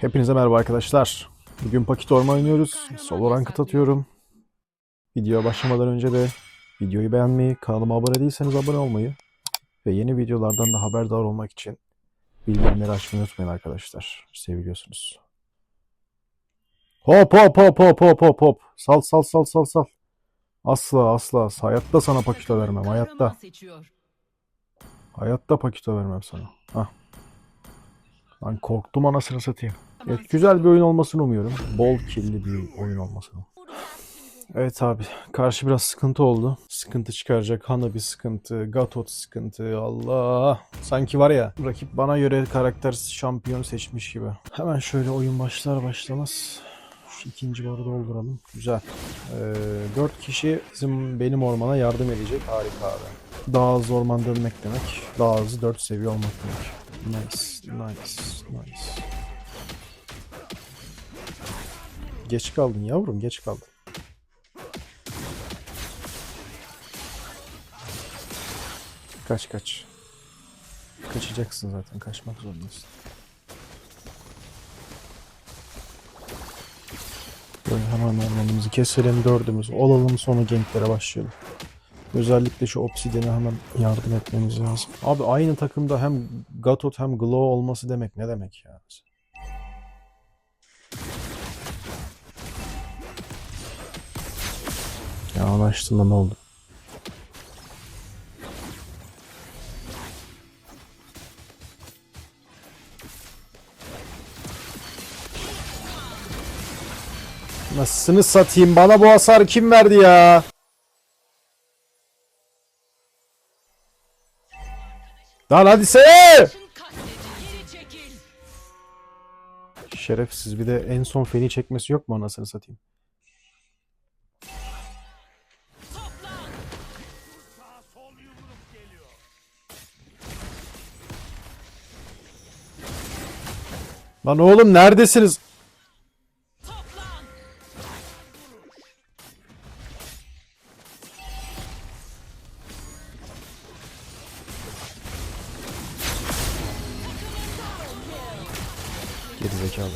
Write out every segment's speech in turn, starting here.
Hepinize merhaba arkadaşlar. Bugün Paket Orman oynuyoruz. Solo Ranked atıyorum. Videoya başlamadan önce de videoyu beğenmeyi, kanalıma abone değilseniz abone olmayı ve yeni videolardan da haberdar olmak için bildirimleri açmayı unutmayın arkadaşlar. Seviliyorsunuz. Hop hop hop hop hop hop hop. Sal sal sal sal sal. Asla asla. Hayatta sana pakito vermem. Hayatta. Hayatta pakito vermem sana. Hah. Lan korktum anasını satayım. Evet, güzel bir oyun olmasını umuyorum. Bol killi bir oyun olmasını. Evet abi. Karşı biraz sıkıntı oldu. Sıkıntı çıkaracak. Hana bir sıkıntı. Gatot sıkıntı. Allah. Sanki var ya rakip bana göre karakter şampiyon seçmiş gibi. Hemen şöyle oyun başlar başlamaz. Şu ikinci barı dolduralım. Güzel. Ee, 4 kişi bizim benim ormana yardım edecek. Harika abi. Daha hızlı orman dönmek demek. Daha hızlı 4 seviye olmak demek. Nice, nice, nice. Geç kaldın yavrum, geç kaldın. Kaç kaç. Kaçacaksın zaten, kaçmak zorundasın. Böyle hemen ormanımızı keselim, dördümüz olalım, sonra ganklere başlayalım. Özellikle şu Obsidian'e hemen yardım etmemiz lazım. Abi aynı takımda hem Gatot hem Glow olması demek ne demek ya? Ya anlaştığında ne oldu? Nasılsını satayım? Bana bu hasarı kim verdi ya? Lan hadi! Şerefsiz bir de en son feni çekmesi yok mu anasını satayım? Lan oğlum neredesiniz? Gerizekalı.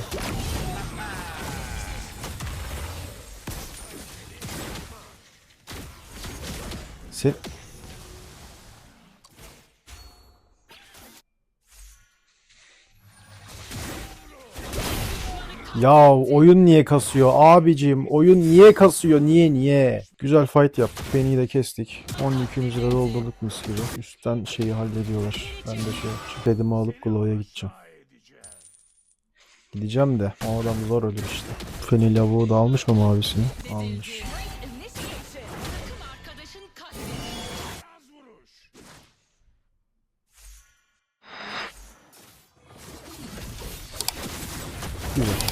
Sen... Ya oyun niye kasıyor abicim? Oyun niye kasıyor? Niye niye? Güzel fight yaptık. Penny'i de kestik. 10 yükümüzü de doldurduk mis gibi. Üstten şeyi hallediyorlar. Ben de şey yapacağım. Pedimi alıp Glow'ya gideceğim. Gideceğim de o adam zor ölür işte. Feni lavuğu da almış mı mavisini? Almış. Güzel.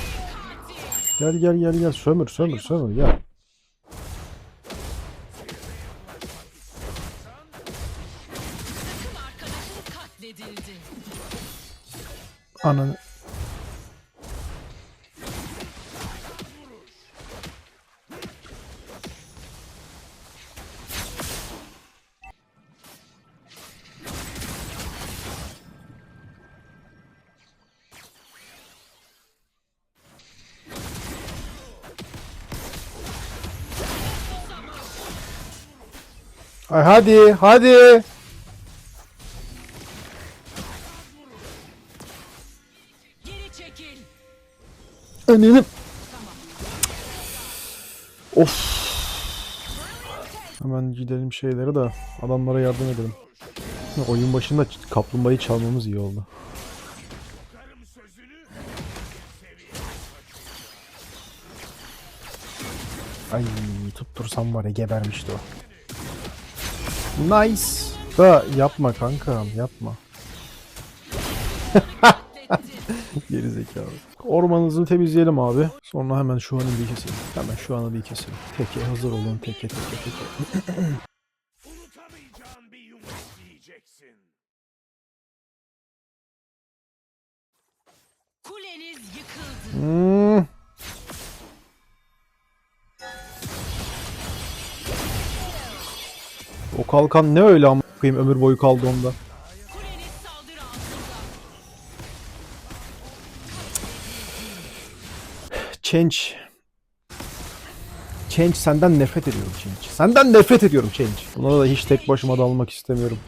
Gel gel gel gel sömür sömür sömür gel. Ananı. Ay hadi hadi. Geri çekil. Önünü. Of. Hemen gidelim şeylere de adamlara yardım edelim. Oyun başında kaplumbağayı çalmamız iyi oldu. Ay tuttursam var ya gebermişti o. Nice. Da yapma kankam yapma. Geri zekalı. Ormanınızı temizleyelim abi. Sonra hemen şu anı bir keselim. Hemen şu anı bir keselim. Teke hazır olun. Teke teke teke. Kuleniz yıkıldı. O kalkan ne öyle ama koyayım ömür boyu kaldı onda. Change. Change senden nefret ediyorum Change. Senden nefret ediyorum Change. Buna da hiç tek başıma dalmak istemiyorum.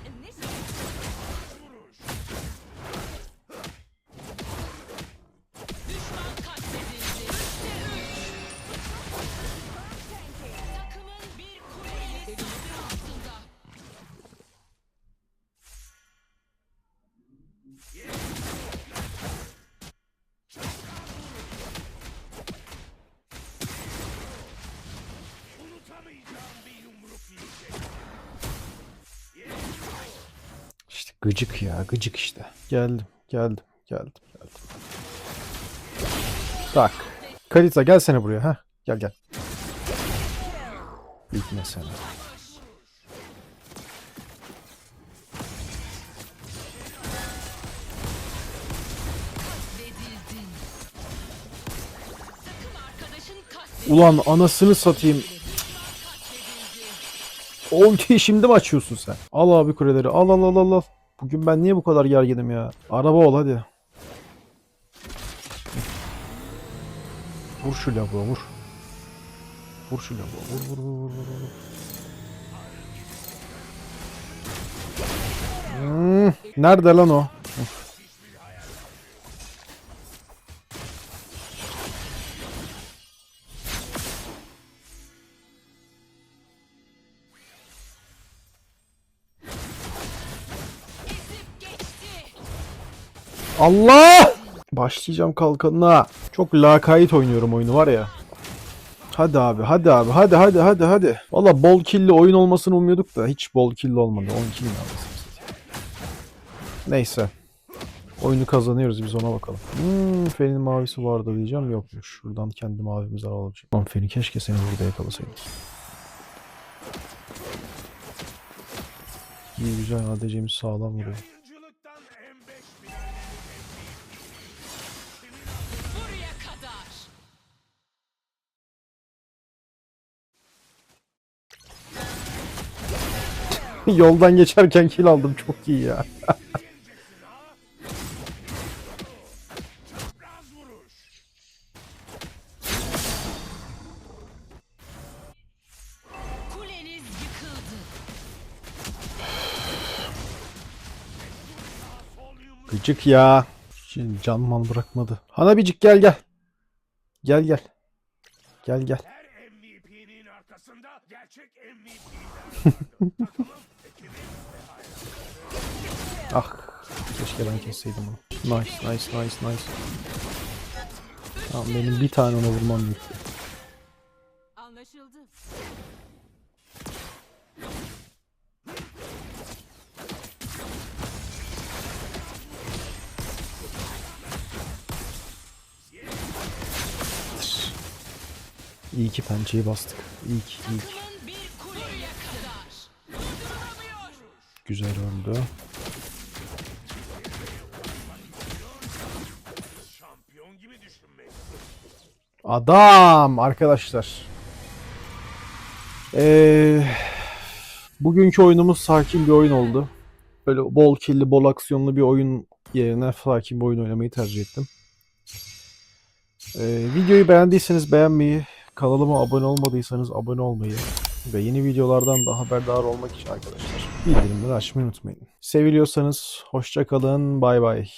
Gıcık ya gıcık işte. Geldim geldim geldim geldim. Tak. Kalita gelsene buraya ha. Gel gel. Bitme katledildi. Ulan anasını satayım. Ultiyi şimdi mi açıyorsun sen? Al abi kuleleri. Al al al al al. Bugün ben niye bu kadar gerginim ya? Araba ol hadi. Vur şu lavuğa vur. Vur şu lavuğa vur vur vur vur vur. vur. Hmm, nerede lan o? Allah! Başlayacağım kalkanına. Çok lakayt oynuyorum oyunu var ya. Hadi abi, hadi abi, hadi hadi hadi hadi. Valla bol kill'li oyun olmasını umuyorduk da hiç bol kill'li olmadı. 10 kill? Neyse. Oyunu kazanıyoruz biz ona bakalım. Hmm, Fen'in mavisi vardı diyeceğim yokmuş. Şuradan kendi mavimizi alalım. Lan Fen'i keşke seni burada yakalasaydım. İyi güzel ADC'miz sağlam vuruyor. Yoldan geçerken kill aldım çok iyi ya. Gıcık ya. Şimdi can mal bırakmadı. Hanabicik gel gel. Gel gel. Gel gel. Ah. Keşke ben kesseydim onu. Nice nice nice nice. Tamam benim bir tane ona vurmam yetti. Anlaşıldı. İyi ki pençeyi bastık. İyi ki iyi ki. Güzel öldü. Adam arkadaşlar. Ee, bugünkü oyunumuz sakin bir oyun oldu. Böyle bol killi, bol aksiyonlu bir oyun yerine sakin bir oyun oynamayı tercih ettim. Ee, videoyu beğendiyseniz beğenmeyi, kanalıma abone olmadıysanız abone olmayı ve yeni videolardan da haberdar olmak için arkadaşlar bildirimleri açmayı unutmayın. Seviliyorsanız hoşça kalın, bay bay.